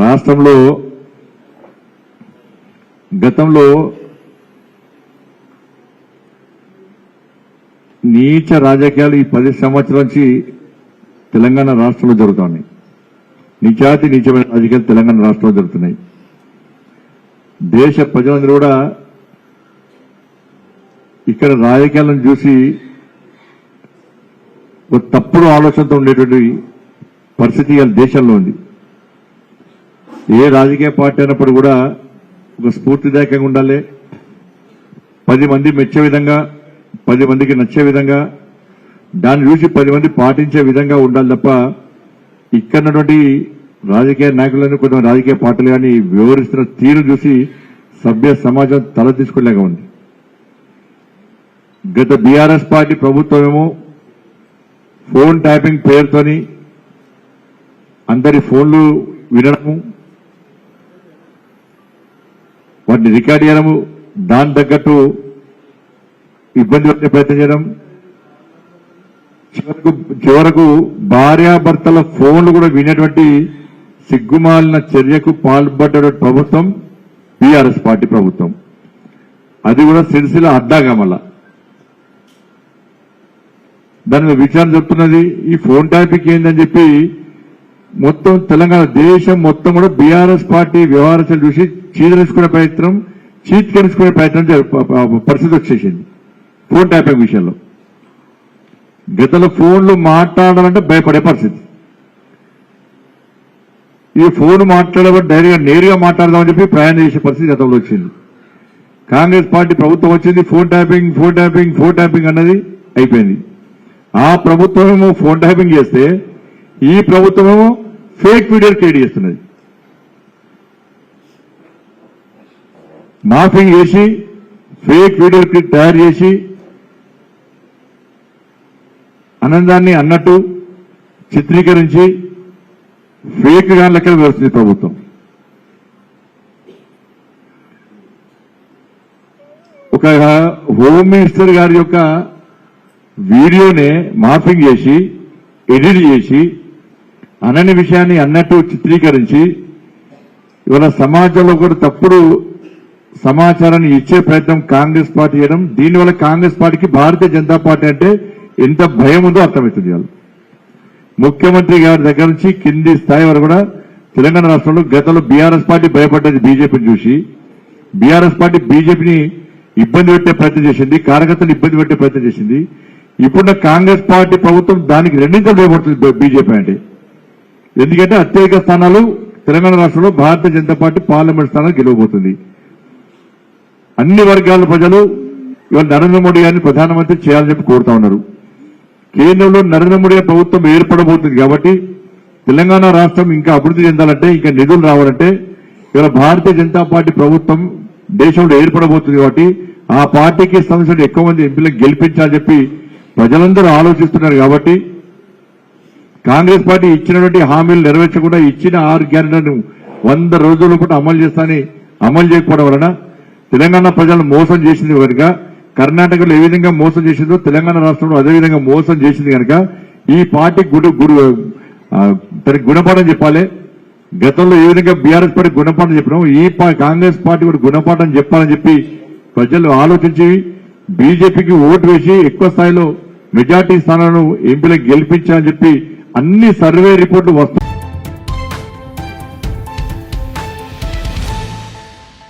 రాష్ట్రంలో గతంలో నీచ రాజకీయాలు ఈ పది సంవత్సరాల నుంచి తెలంగాణ రాష్ట్రంలో జరుగుతున్నాయి నిచాతి నీచమైన రాజకీయాలు తెలంగాణ రాష్ట్రంలో జరుగుతున్నాయి. దేశ ప్రజలందరూ కూడా ఇక్కడ రాజకీయాలను చూసి ఒక తప్పుడు ఆలోచనతో ఉండేటువంటి పరిస్థితి దేశంలో ఉంది. ఏ రాజకీయ పార్టీ అయినప్పుడు కూడా ఒక స్ఫూర్తిదాయకంగా ఉండాలి. పది మంది మెచ్చే విధంగా పది మందికి నచ్చే విధంగా దాన్ని చూసి పది మంది పాటించే విధంగా ఉండాలి తప్ప ఇక్కడ రాజకీయ నాయకులను కొంతమంది రాజకీయ పార్టీలు కానీ వివరిస్తున్న తీరు చూసి సభ్య సమాజం తల తీసుకోలేక ఉంది. గత బీఆర్ఎస్ పార్టీ ప్రభుత్వమేమో ఫోన్ ట్యాపింగ్ పేరుతోని అందరి ఫోన్లు వినడము వాటిని రికార్డ్ చేయడము దాని తగ్గట్టు ఇబ్బంది పెట్టే ప్రయత్నం చేయడం. చివరకు చివరకు భార్యాభర్తల ఫోన్లు కూడా వినేటువంటి సిగ్గుమాలిన చర్యకు పాల్పడ్డ ప్రభుత్వం బీఆర్ఎస్ పార్టీ ప్రభుత్వం. అది కూడా సిరిసిల అడ్డాగా మళ్ళా దాని మీద విచారణ చెప్తున్నది ఈ ఫోన్ టాపిక్ ఏందని చెప్పి మొత్తం తెలంగాణ దేశం మొత్తం కూడా బీఆర్ఎస్ పార్టీ వ్యవహారాలు చూసి చీదరించుకునే ప్రయత్నం చీత్కరించుకునే ప్రయత్నం పరిస్థితి వచ్చేసింది. ఫోన్ ట్యాపింగ్ విషయంలో. గతంలో ఫోన్లు మాట్లాడాలంటే భయపడే పరిస్థితి. ఈ ఫోన్ మాట్లాడబట్టి ధైర్యంగా నేరుగా మాట్లాడదామని చెప్పి ప్రయాణం చేసే పరిస్థితి గతంలో వచ్చింది. కాంగ్రెస్ పార్టీ ప్రభుత్వం వచ్చింది phone tapping phone tapping phone tapping అన్నది అయిపోయింది. ఆ ప్రభుత్వమేమో ఫోన్ ట్యాపింగ్ చేస్తే ఈ ప్రభుత్వమేమో ఫేక్ వీడియోలు క్రియేట్ చేస్తున్నది. మాఫింగ్ చేసి ఫేక్ వీడియో క్లిప్ తయారు చేసి ఆనందాన్ని అన్నట్టు చిత్రీకరించి ఫేక్గా లెక్కలు వేస్తుంది ప్రభుత్వం. ఒక హోమ్ మినిస్టర్ గారి యొక్క వీడియోనే మాఫింగ్ చేసి ఎడిట్ చేసి అనని విషయాన్ని అన్నట్టు చిత్రీకరించి ఇవాళ సమాజంలో కూడా తప్పుడు సమాచారాన్ని ఇచ్చే ప్రయత్నం కాంగ్రెస్ పార్టీ చేయడం దీనివల్ల కాంగ్రెస్ పార్టీకి భారతీయ జనతా పార్టీ అంటే ఎంత భయం ఉందో అర్థమవుతుంది ముఖ్యమంత్రి గారి దగ్గర నుంచి కింది స్థాయి వరకు కూడా తెలంగాణ రాష్ట్రంలో గతంలో బీఆర్ఎస్ పార్టీ భయపడ్డది బీజేపీని చూసి. బీఆర్ఎస్ పార్టీ బీజేపీని ఇబ్బంది పెట్టే ప్రయత్నం చేసింది కార్యకర్తలు ఇబ్బంది పెట్టే ప్రయత్నం చేసింది. ఇప్పుడున్న కాంగ్రెస్ పార్టీ ప్రభుత్వం దానికి రెండింతలు భయపడుతుంది బీజేపీ అంటే. ఎందుకంటే అత్యధిక స్థానాలు తెలంగాణ రాష్ట్రంలో భారతీయ జనతా పార్టీ పార్లమెంట్ స్థానాలు గెలవబోతుంది. అన్ని వర్గాల ప్రజలు ఇవాళ నరేంద్ర మోడీ గారిని ప్రధానమంత్రి చేయాలని చెప్పి కోరుతా ఉన్నారు. కేంద్రంలో నరేంద్ర మోడీ ప్రభుత్వం ఏర్పడబోతుంది కాబట్టి తెలంగాణ రాష్ట్రం ఇంకా అభివృద్ధి చెందాలంటే ఇంకా నిధులు రావాలంటే ఇవాళ భారతీయ జనతా పార్టీ ప్రభుత్వం దేశంలో ఏర్పడబోతుంది కాబట్టి ఆ పార్టీకి సంబంధించిన ఎక్కువ మంది ఎంపీలకు గెలిపించాలని చెప్పి ప్రజలందరూ ఆలోచిస్తున్నారు కాబట్టి కాంగ్రెస్ పార్టీ ఇచ్చినటువంటి హామీలు నెరవేర్చకుండా ఇచ్చిన ఆరు గ్యారెంటీలను వంద రోజుల పాటు అమలు చేస్తానని అమలు చేయకపోవడం వలన తెలంగాణ ప్రజలను మోసం చేసింది కనుక కర్ణాటకలో ఏ విధంగా మోసం చేసిందో తెలంగాణ రాష్ట్రంలో అదే విధంగా మోసం చేసింది కనుక ఈ పార్టీ గుడి గురు గుణపాఠం చెప్పాలి. గతంలో ఏ విధంగా బీఆర్ఎస్ పార్టీ గుణపాఠం చెప్పినాం ఈ కాంగ్రెస్ పార్టీ కూడా గుణపాఠం చెప్పాలని చెప్పి ప్రజలు ఆలోచించి బీజేపీకి ఓటు వేసి ఎక్కువ స్థాయిలో మెజార్టీ స్థానాలను ఎంపీలకు గెలిపించాలని చెప్పి అన్ని సర్వే రిపోర్టులు వస్తాయి